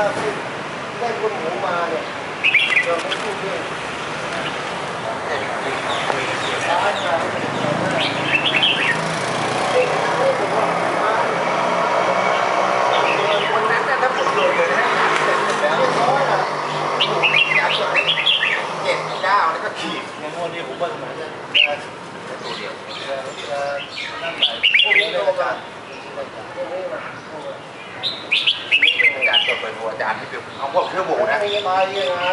ได้คนหมูมาเนี่ยเราไม่พูดด้วยสาหัสวันนั้นน่ะถ้าผมหล่นเลยนะเสร็จแล้วร้อยละอยากจะเจ็ดเก้าแล้วก็ขีดในโน่นนี่ผมว่าสมัยนั้นตัวเดียวจะจะนั่งไหนพวกนี้ก็มาพวกนี้มา พวกเครื่องหมูนะมีใบยังไง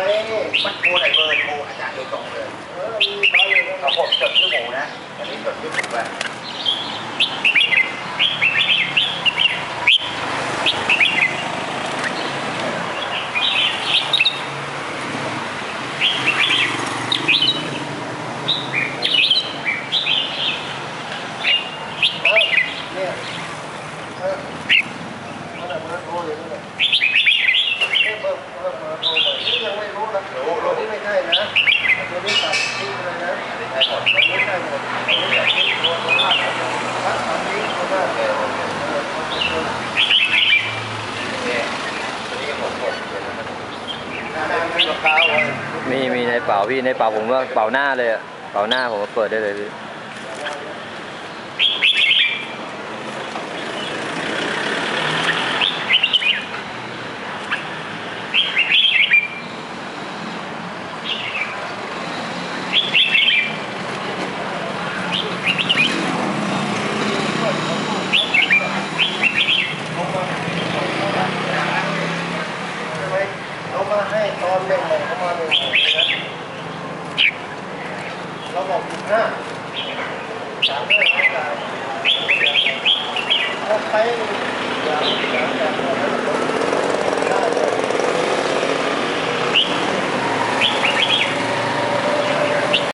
มันโทรไหนเบอร์โทรอาจารย์โดยตรงเลยเออมีใบยังไงเอาพวกจดเครื่องหมูนะอันนี้จดเครื่องหมูไปเออเนี่ยเออนั่นแหละเบอร์โทรอย่างนี้แหละ มดตัวนี้ได้หมดตัวนี้ตัดทิ้งตัวตัวหน้าตัดตัดทิ้งตัวหน้าเออเออเออโอเคตัวนี้หมดหมดเดี๋ยวนะครับหน้าหน้าไม่ราคาไว้มีในเป่าพี่ในเป่าผมว่าเป่าหน้าเลยอะเป่าหน้าผมก็เปิดได้เลยพี่ ใช่ไหมเอามา ให้ตอนเล่นใหม่เขามาเล่นใหม่นะเราบอกสิบห้าสามห้าไม่ได้เอาไปอย่างอย่างอย่าง